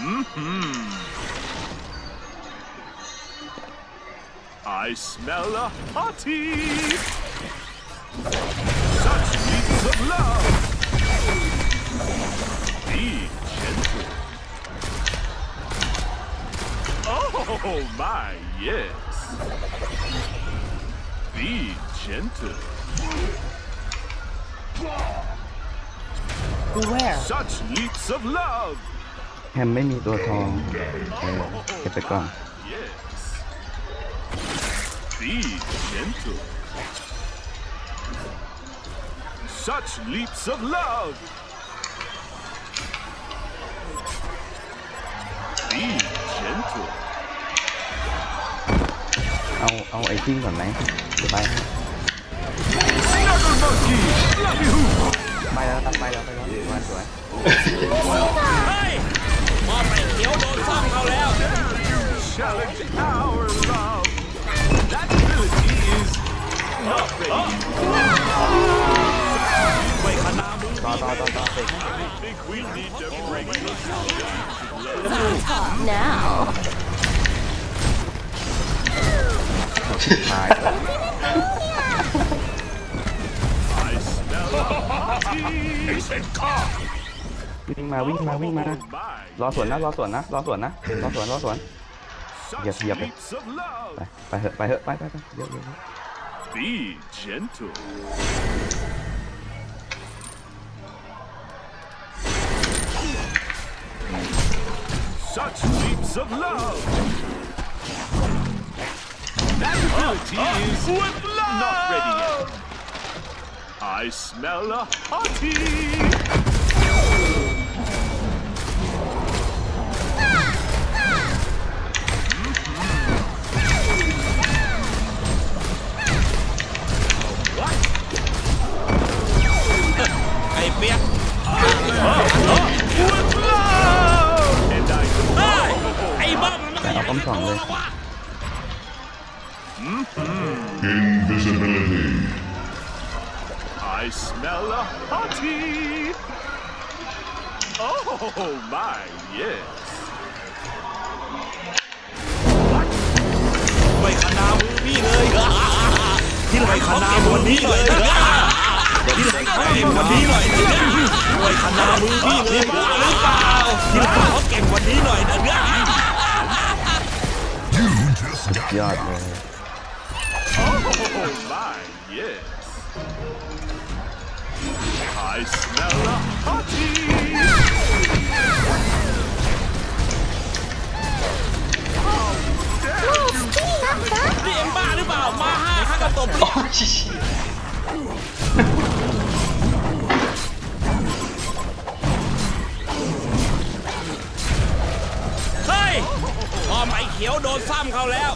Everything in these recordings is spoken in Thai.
Mm-hmm. I smell a hottie. Such leaps of love. Be gentle. Oh my, yes. Be gentle. Beware. Such leaps of love. แฮมไม่มีตัวทอง เออเก็บไปก่อน Yes. Be gentle. Such leaps of love. Be gentle. เอา เอาไอ้จิ้งก่อนไหมเดี๋ยวไป think we need to bring this Talk now. ตาย I smell a hottie. Oh วิ่งมาวิ่งมาวิ่งมารอสวนนะรอสวนนะรอสวนนะรอสวนรอสวน Such Yep, yep. leaps of love. ไปไปเถอะไปเถอะไปไปไปเยวเดี๋ยวเดี๋ยว Be gentle. Such leaps of love. That ability oh, oh. is not ready yet. I smell a hottie. Invisibility. I smell a hottie. Oh my, yes. ไม่ขนามือพี่เลยที่ไรขนาวันนี้เลยที่ไรขนาวันนี้หน่อยนะไม่ขนามือพี่เลยบ้าหรือเปล่าที่ไรเขาเก่งวันนี้หน่อยนะ You just got ยอดเลย Oh my, yes. I smell a hottie! เอมบ้าหรือเปล่า มาห้าข้ากระตบเฮ้ยพอไม้เขียวโดนซ้ำเขาแล้ว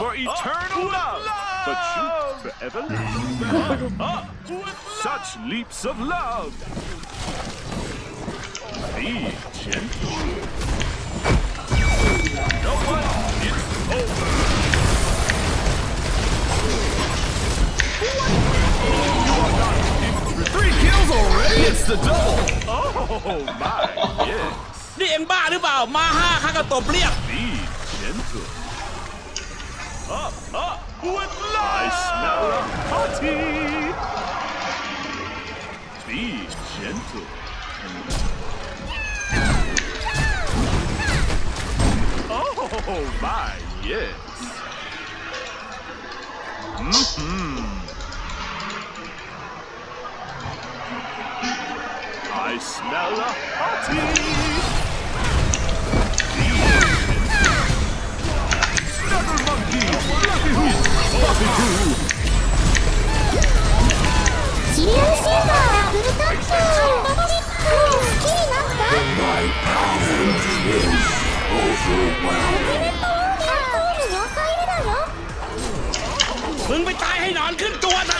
for eternal love, but shoot for everlasting. Such leaps of love. Be gentle. No one, it's over. three kills already. It's the double. Oh my, yes. นี่เอ็งบ้าหรือเปล่า มาห้าข้ากระตบเรียก Be gentle. up, up, with love. I smell a party! Be gentle. Oh my, yes. Mm-hmm. I smell a hottie. มึงไปตายให้นอนขึ้นตัวนะ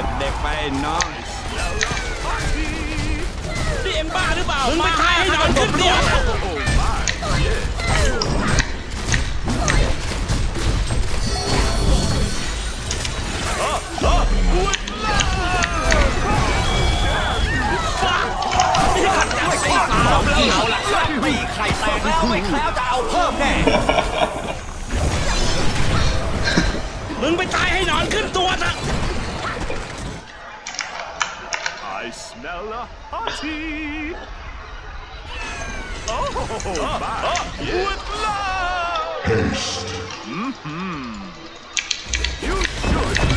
Yes, darling. Up, น้องนี่เอ็งบ้าหรือเปล่ามึงไปทายให้นอนขึ้นตัวเอาละไม่มีใครแตกแล้วไม่แล้วจะเอาเพิ่มแน่มึงไปตายให้นอนขึ้นตัวซะ I smell a hottie. Oh, my. With love. Mm-hmm. You should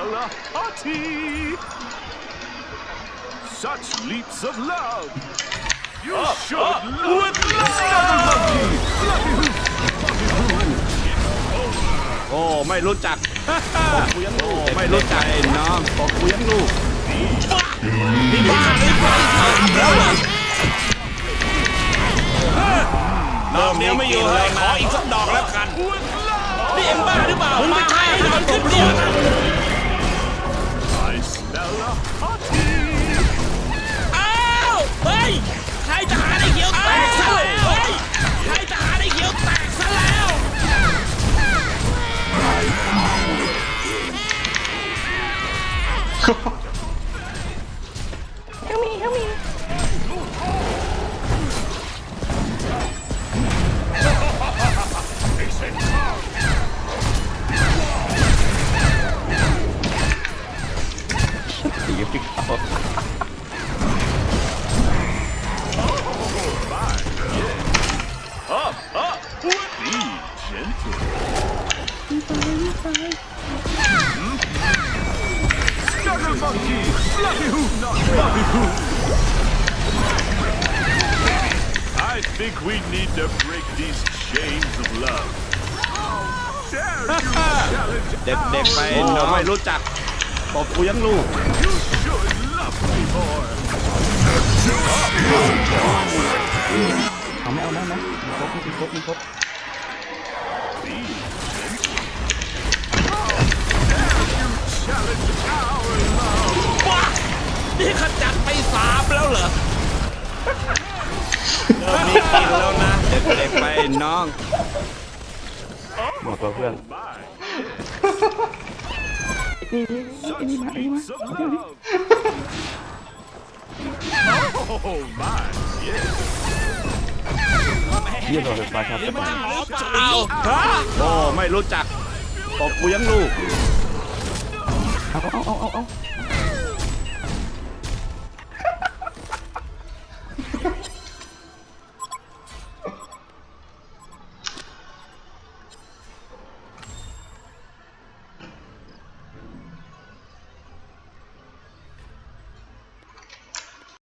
I smell a hottie. Such leaps of love. You should love with love. โอ้ ไม่รู้จักกูยังลูกไม่รู้จักไอ้น้องบอกกูยังลูกนี่บ้าหรือเปล่าสามแล้วเหรอดอกเดียวไม่อยู่เลยขออีกสักดอกแล้วกัน With love. นี่เอ็งบ้าหรือเปล่ามึงไปทายให้นอนขึ้นตัว help me, help me. Here come here. I think we need to break these chains of love. Dare you challenge เด็กๆไป โอ้ น้อง ไม่ ไม่ รู้ รู้จักบอกกูยังลูก You should love me more. เอาไม่เอาได้ไหมมีครบมีครบมีครบ Be gentle. Challenge our love. ว้านี่ขจัดไปสามแล้วเหรอเริ่มมีกินแล้วนะ เด็กๆไปน้อง หมดตัวเพื่อน My. นี่นี่นี่ไอ้นี่มาไอ้นี่มา Leaps of love. Oh my, yes. เยี่ยมเลยปลาชาตินี่มันหรือเปล่าฮะโอ้ไม่รู้จักบอกกูยังลูก เอาเอาเอาเอาเอา